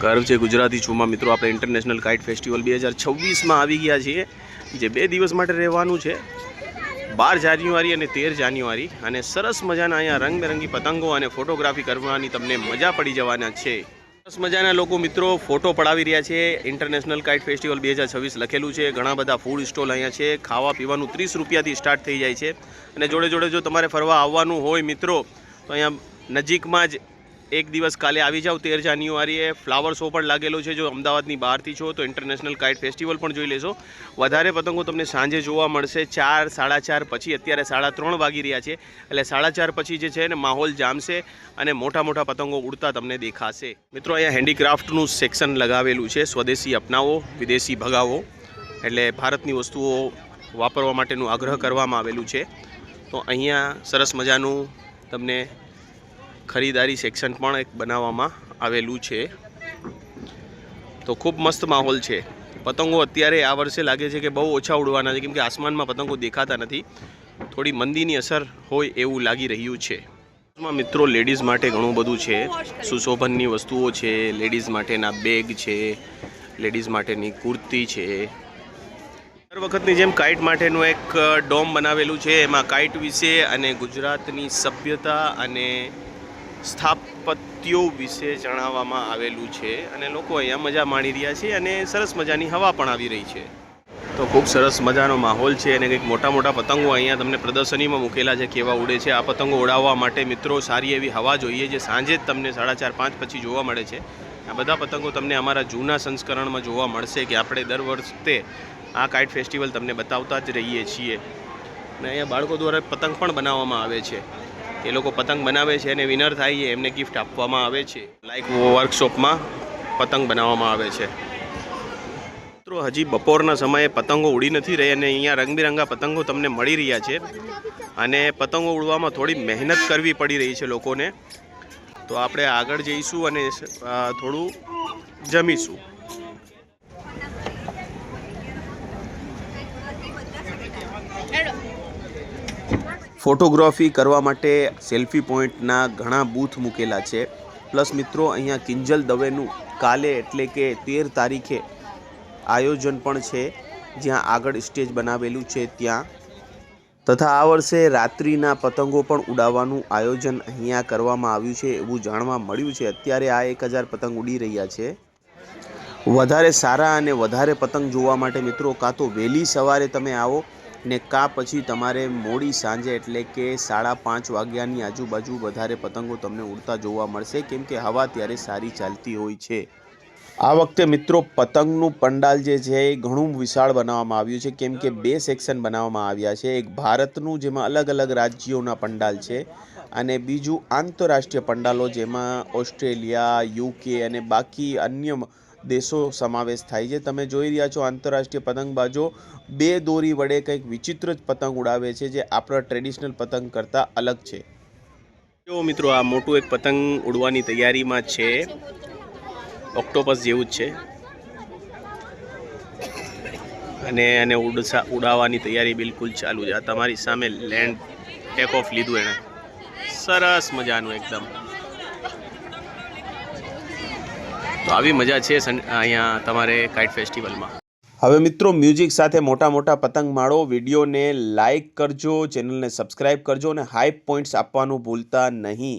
ગર્વ છે ગુજરાતી છુમાં. મિત્રો, આપણે ઇન્ટરનેશનલ કાઇટ ફેસ્ટિવલ બે હજાર છવ્વીસમાં આવી ગયા છીએ, જે બે દિવસ માટે રહેવાનું છે. બાર જાન્યુઆરી અને તેર જાન્યુઆરી. અને સરસ મજાના અહીંયા રંગબેરંગી પતંગો અને ફોટોગ્રાફી કરવાની તમને મજા પડી જવાના છે. સરસ મજાના લોકો, મિત્રો, ફોટો પડાવી રહ્યા છે. ઇન્ટરનેશનલ કાઇટ ફેસ્ટિવલ બે હજાર છવ્વીસ લખેલું છે. ઘણા બધા ફૂડ સ્ટોલ અહીંયા છે. ખાવા પીવાનું ત્રીસ રૂપિયાથી સ્ટાર્ટ થઈ જાય છે. અને જોડે જોડે જો તમારે ફરવા આવવાનું હોય, મિત્રો, તો અહીંયા નજીકમાં જ એક દિવસ કાલે આવી જાઓ તેર જાન્યુઆરીએ ફ્લાવર શો પણ લાગેલો છે, જો અમદાવાદની બહારથી છો તો ઇન્ટરનેશનલ કાઇટ ફેસ્ટિવલ પણ જોઈ લેશો. વધારે પતંગો તમને સાંજે જોવા મળશે, ચાર, સાડા ચાર પછી, અત્યારે સાડા ત્રણ વાગી રહ્યા છે. એટલે સાડા ચાર પછી જે છે ને માહોલ જામશે અને મોટા મોટા પતંગો ઉડતા તમને દેખાશે. મિત્રો, અહીંયા હેન્ડીક્રાફ્ટનું સેક્શન લગાવેલું છે, સ્વદેશી અપનાવો, વિદેશી ભગાવો. એટલે ભારતની વસ્તુઓ વાપરવા માટેનું આગ્રહ કરવામાં આવેલું છે. તો અહીંયા સરસ મજાનું તમને ખરીદારી સેક્શન પણ એક બનાવવામાં આવેલું છે. તો ખૂબ મસ્ત માહોલ છે. પતંગો અત્યારે આ વર્ષે લાગે છે કે બહુ ઓછા ઉડવાના છે કેમકે આસમાનમાં પતંગો દેખાતા નથી. થોડી મંદીની અસર હોય એવું લાગી રહ્યું છે. મિત્રો લેડીઝ માટે ઘણું બધું છે. સુશોભનની વસ્તુઓ છે લેડીઝ માટેના બેગ છે લેડીઝ માટેની કુર્તી છે. દર વખતની જેમ કાઇટ માટેનું એક ડોમ બનાવેલું છે. એમાં કાઇટ વિશે અને ગુજરાતની સભ્યતા અને સ્થાપત્યો વિશે જણાવવામાં આવેલું છે અને લોકો અહીંયા મજા માણી રહ્યા છે અને સરસ મજાની હવા પણ આવી રહી છે. તો ખૂબ સરસ મજાનો માહોલ છે અને કંઈક મોટા મોટા પતંગો અહીંયા તમને પ્રદર્શનીમાં મૂકેલા છે કેવા ઉડે છે. આ પતંગો ઉડાવવા માટે મિત્રો સારી એવી હવા જોઈએ જે સાંજે જ તમને સાડા ચાર પાંચ પછી જોવા મળે છે. આ બધા પતંગો તમને અમારા જૂના સંસ્કરણમાં જોવા મળશે કે આપણે દર વર્ષે આ કાઇટ ફેસ્ટિવલ તમને બતાવતા જ રહીએ છીએ. અને અહીંયા બાળકો દ્વારા પતંગ પણ બનાવવામાં આવે છે. એ લોકો પતંગ બનાવે છે અને વિનર થાય છે, એમને ગિફ્ટ આપવામાં આવે છે. લાઈક વર્કશોપમાં પતંગ બનાવવામાં આવે છે. મિત્રો, હજી બપોરના સમયે પતંગો ઉડી નથી રહી અને અહીંયા રંગબેરંગા પતંગો તમને મળી રહ્યા છે. અને પતંગો ઉડવામાં થોડી મહેનત કરવી પડી રહી છે લોકોને. તો આપણે આગળ જઈશું અને થોડું જમીશું. ફોટોગ્રાફી કરવા માટે સેલ્ફી પોઈન્ટના ઘણા બૂથ મૂકેલા છે. પ્લસ મિત્રો, અહીંયા કિંજલ દવેનું કાલે એટલે કે તેર તારીખે આયોજન પણ છે. જ્યાં આગળ સ્ટેજ બનાવેલું છે ત્યાં. તથા આ વર્ષે રાત્રિના પતંગો પણ ઉડાવવાનું આયોજન અહીંયા કરવામાં આવ્યું છે એવું જાણવા મળ્યું છે. અત્યારે આ એક હજાર પતંગ ઉડી રહ્યા છે. વધારે સારા અને વધારે પતંગ જોવા માટે મિત્રો, કાં તો વહેલી સવારે તમે આવો ને કાં પછી તમારે મોડી સાંજે એટલે કે સાડા પાંચ વાગ્યાની આજુબાજુ વધારે પતંગો તમને ઉડતા જોવા મળશે, કેમ કે હવા ત્યારે સારી ચાલતી હોય છે. આ વખતે મિત્રો પતંગનું પંડાલ જે છે એ ઘણું વિશાળ બનાવવામાં આવ્યું છે, કેમ કે બે સેક્શન બનાવવામાં આવ્યા છે. એક ભારતનું, જેમાં અલગ અલગ રાજ્યોના પંડાલ છે અને બીજું આંતરરાષ્ટ્રીય પંડાલો, જેમાં ઓસ્ટ્રેલિયા યુકે અને બાકી અન્ય દેશો સમાવેશ થાય છે. તમે જોઈ રહ્યા છો આંતરરાષ્ટ્રીય પતંગબાજો બે દોરી વડે કંઈક વિચિત્ર જ પતંગ ઉડાવે છે જે આપણા ટ્રેડિશનલ પતંગ કરતાં અલગ છે. જો મિત્રો, આ મોટું એક પતંગ ઉડવાની તૈયારીમાં છે. ઓક્ટોપસ જેવું જ છે. અને એને ઉડસા, ઉડાવવાની તૈયારી બિલકુલ ચાલુ છે. આ તમારી સામે લેન્ડ ટેક ઓફ લીધું એણે. સરસ મજાનું એકદમ. તો આવી મજા છે અહીંયા તમારે કાઇટ ફેસ્ટિવલમાં હવે મિત્રો મ્યુઝિક સાથે મોટા મોટા પતંગ માળો, વિડીયોને લાઇક કરજો ચેનલને સબસ્ક્રાઇબ કરજો અને હાઈ પોઈન્ટ્સ આપવાનું ભૂલતા નહીં.